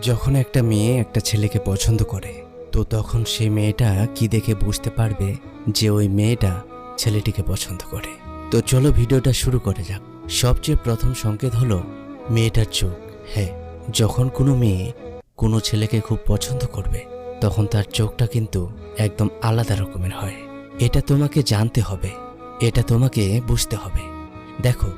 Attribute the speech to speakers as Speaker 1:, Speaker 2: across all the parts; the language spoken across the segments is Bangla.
Speaker 1: যখন একটা মেয়ে একটা ছেলেকে পছন্দ করে, তো তখন সেই মেয়েটা কি দেখে বুঝতে পারবে যে ওই মেয়েটা ছেলেটিকে পছন্দ করে? তো চলো ভিডিওটা শুরু করে যাক। সবচেয়ে প্রথম সংকেত হলো, মেয়েটার চোখ। হ্যাঁ যখন কোনো মেয়ে কোনো ছেলেকে খুব পছন্দ করবে, তখন তার চোখটা কিন্তু একদম আলাদা রকমের হয়। এটা তোমাকে জানতে হবে, এটা তোমাকে বুঝতে হবে। দেখো,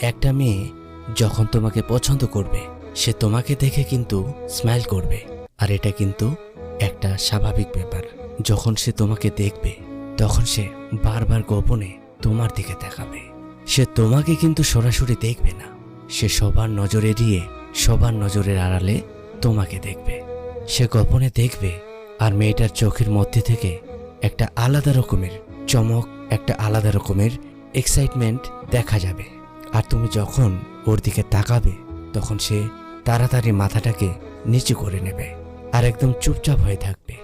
Speaker 1: একটা মেয়ে যখন তোমাকে পছন্দ করবে সে তোমাকে দেখে কিন্তু স্মাইল করবে। আর এটা কিন্তু একটা স্বাভাবিক ব্যাপার। যখন সে তোমাকে দেখবে, তখন সে বারবার গোপনে তোমার দিকে তাকাবে। সে তোমাকে কিন্তু সরাসরি দেখবে না। সে সবার নজর এড়িয়ে সবার নজরের আড়ালে তোমাকে দেখবে। সে গোপনে দেখবে আর মেয়েটার চোখের মধ্যে থেকে একটা আলাদা রকমের চমক, একটা আলাদা রকমের এক্সাইটমেন্ট দেখা যাবে। আর তুমি যখন ওর দিকে তাকাবে, তখন সে তাড়াতাড়ি মাথাটাকে নিচু করে নেবে আর একদম চুপচাপ হয়ে থাকবে।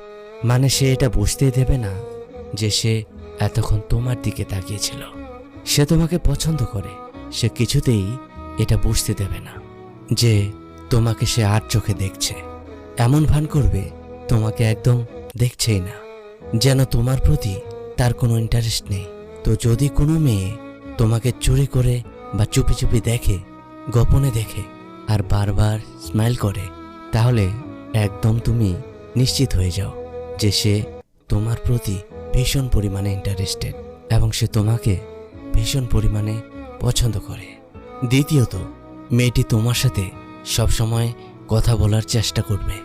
Speaker 1: মানে সে এটা বুঝতেই দেবে না যে সে এতক্ষণ তোমার দিকে তাকিয়েছিল। সে তোমাকে পছন্দ করে, সে কিছুতেই এটা বুঝতে দেবে না যে তোমাকে সে আর চোখে দেখছে। এমন ভান করবে তোমাকে একদম দেখছেই না। যেন তোমার প্রতি তার কোনো ইন্টারেস্ট নেই। তো যদি কোনো মেয়ে তোমাকে চুরি করে বা চুপি চুপি দেখে, গোপনে দেখে আর বারবার স্মাইল করে, তাহলে একদম তুমি নিশ্চিত হয়ে যাও যে সে তোমার প্রতি ভীষণ পরিমাণে ইন্টারেস্টেড এবং সে তোমাকে ভীষণ পরিমাণে পছন্দ করে। দ্বিতীয়ত, মেয়েটি তোমার সাথে সবসময় কথা বলার চেষ্টা করবে।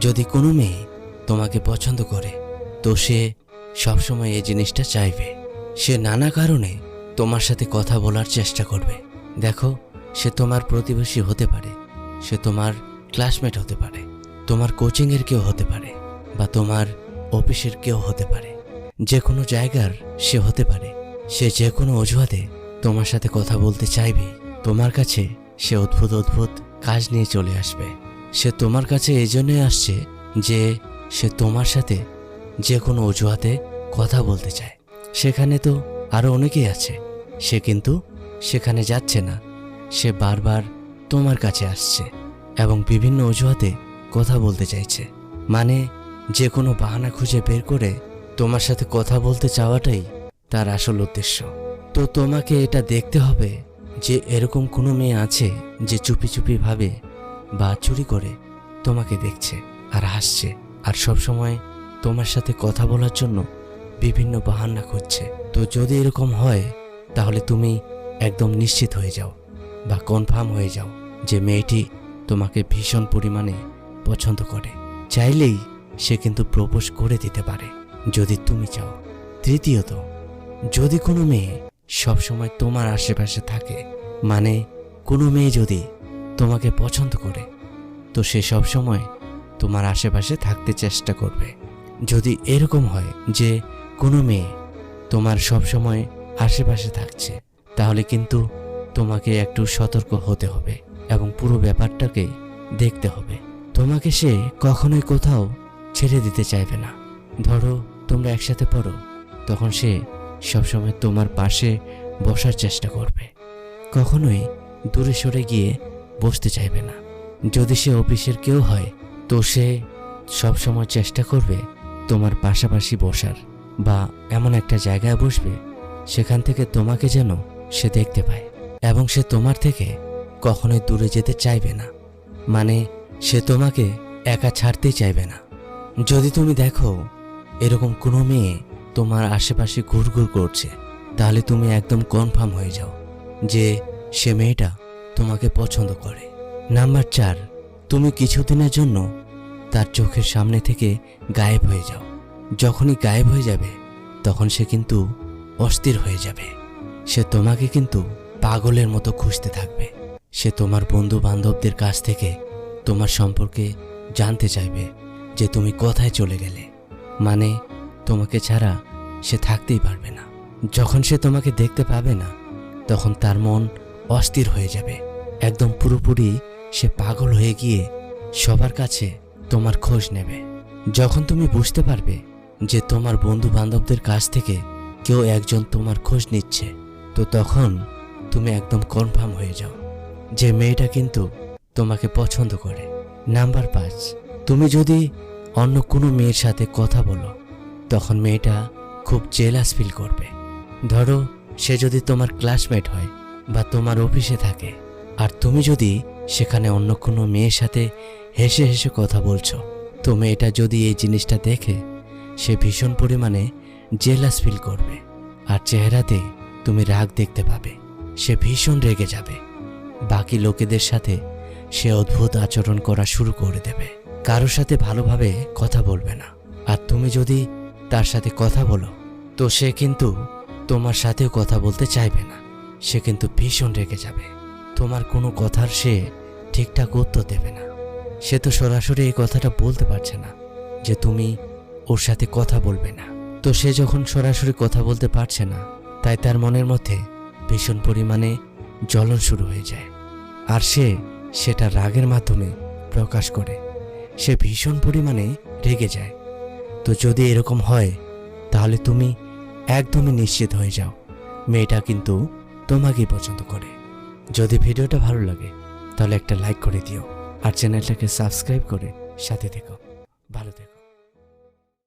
Speaker 1: যদি কোনো মেয়ে তোমাকে পছন্দ করে, তো সে সবসময় এই জিনিসটা চাইবে। সে নানা কারণে তোমার সাথে কথা বলার চেষ্টা করবে। দেখো সে তোমার প্রতিবেশী হতে পারে, সে তোমার ক্লাসমেট হতে পারে, তোমার কোচিংয়ের কেউ হতে পারে, বা তোমার অফিসের কেউ হতে পারে। যে কোনো জায়গার সে হতে পারে। সে যে কোনো অজুহাতে তোমার সাথে কথা বলতে চাইবে, তোমার কাছে সে অদ্ভুত অদ্ভুত কাজ নিয়ে চলে আসবে। সে তোমার কাছে এই জন্যই আসছে যে সে তোমার সাথে যে কোনো অজুহাতে কথা বলতে চায়। সেখানে তো আরও অনেকেই আছে, সে কিন্তু সেখানে যাচ্ছে না। সে বারবার তোমার কাছে আসছে এবং বিভিন্ন অজুহাতে কথা বলতে চাইছে। মানে যে কোনো বাহানা খুঁজে বের করে তোমার সাথে কথা বলতে চাওয়াটাই তার আসল উদ্দেশ্য। তো তোমাকে এটা দেখতে হবে যে এরকম কোনো মেয়ে আছে যে চুপি চুপি ভাবে বা চুরি করে তোমাকে দেখছে আর হাসছে আর সবসময় তোমার সাথে কথা বলার জন্য বিভিন্ন বাহানা খুঁজছে। তো যদি এরকম হয়, তাহলে তুমি একদম নিশ্চিত হয়ে যাও। বা কনফার্ম হয়ে যাও যে মেয়েটি তোমাকে ভীষণ পরিমাণে পছন্দ করে। চাইলেই সে কিন্তু প্রপোজ করে দিতে পারে, যদি তুমি চাও। তৃতীয়ত, যদি কোনো মেয়ে সবসময় তোমার আশেপাশে থাকে মানে কোনো মেয়ে যদি তোমাকে পছন্দ করে, তো সে সবসময় তোমার আশেপাশে থাকতে চেষ্টা করবে। যদি এরকম হয় যে কোনো মেয়ে তোমার সবসময় আশেপাশে থাকছে, তাহলে কিন্তু তোমাকে একটু সতর্ক হতে হবে এবং পুরো ব্যাপারটাকে দেখতে হবে। তোমাকে সে কখনোই কোথাও ছেড়ে দিতে চাইবে না। ধরো, তোমরা একসাথে পড়ো, তখন সে সবসময় তোমার পাশে বসার চেষ্টা করবে। কখনোই দূরে সরে গিয়ে বসতে চাইবে না। যদি সে অফিসের কেউ হয়, তো সে সবসময় চেষ্টা করবে তোমার পাশাপাশি বসার বা এমন একটা জায়গায় বসবে, সেখান থেকে তোমাকে যেন সে দেখতে পায়। এবং সে তোমার থেকে কখনোই দূরে যেতে চাইবে না। মানে সে তোমাকে একা ছাড়তেই চাইবে না। যদি তুমি দেখো, এরকম কোনো মেয়ে তোমার আশেপাশে ঘুরঘুর করছে, তাহলে তুমি একদম কনফার্ম হয়ে যাও যে সে মেয়েটা তোমাকে পছন্দ করে। নাম্বার চার, তুমি কিছুদিনের জন্য তার চোখের সামনে থেকে গায়েব হয়ে যাও। যখনই গায়েব হয়ে যাবে, তখন সে কিন্তু অস্থির হয়ে যাবে। সে তোমাকে কিন্তু পাগলের মতো খুঁজতে থাকবে। সে তোমার বন্ধু বান্ধবদের কাছ থেকে তোমার সম্পর্কে জানতে চাইবে যে তুমি কোথায় চলে গেলে। মানে তোমাকে ছাড়া সে থাকতেই পারবে না। যখন সে তোমাকে দেখতে পাবে না, তখন তার মন অস্থির হয়ে যাবে। একদম পুরোপুরি সে পাগল হয়ে গিয়ে সবার কাছে তোমার খোঁজ নেবে। যখন তুমি বুঝতে পারবে যে তোমার বন্ধু বান্ধবদের কাছ থেকে কেউ একজন তোমার খোঁজ নিচ্ছে, তো তখন তুমি একদম কনফার্ম হয়ে যাও। যে মেয়েটা কিন্তু তোমাকে পছন্দ করে। নাম্বার পাঁচ, তুমি যদি অন্য কোনো মেয়ের সাথে কথা বলো, তখন মেয়েটা খুব জেলাস ফিল করবে। ধরো, সে যদি তোমার ক্লাসমেট হয় বা তোমার অফিসে থাকে, আর তুমি যদি সেখানে অন্য কোনো মেয়ের সাথে হেসে হেসে কথা বলছো, তো মেয়েটা যদি এই জিনিসটা দেখে, সে ভীষণ পরিমাণে জেলাস ফিল করবে। আর চেহারাতে তুমি রাগ দেখতে পাবে। সে ভীষণ রেগে যাবে। বাকি লোকেদের সাথে সে অদ্ভুত আচরণ করা শুরু করে দেবে। কারোর সাথে ভালোভাবে কথা বলবে না। আর তুমি যদি তার সাথে কথা বলো, তো সে কিন্তু তোমার সাথেও কথা বলতে চাইবে না। সে কিন্তু ভীষণ রেগে যাবে। তোমার কোনো কথার সে ঠিকঠাক উত্তর দেবে না। সে তো সরাসরি এই কথাটা বলতে পারছে না যে তুমি ওর সাথে কথা বলবে না। তো সে যখন সরাসরি কথা বলতে পারছে না, তাই তার মনের মধ্যে ভীষণ পরিমাণে জ্বলন শুরু হয়ে যায়। আর সে সেটা রাগের মাধ্যমে প্রকাশ করে। সে ভীষণ পরিমাণে রেগে যায়। তো যদি এরকম হয়, তাহলে তুমি একদমই নিশ্চিত হয়ে যাও। মেয়েটা কিন্তু তোমাকেই পছন্দ করে। যদি ভিডিওটা ভালো লাগে, তাহলে একটা লাইক করে দিও। আর চ্যানেলটাকে সাবস্ক্রাইব করে সাথে থেকো। ভালো থেকো।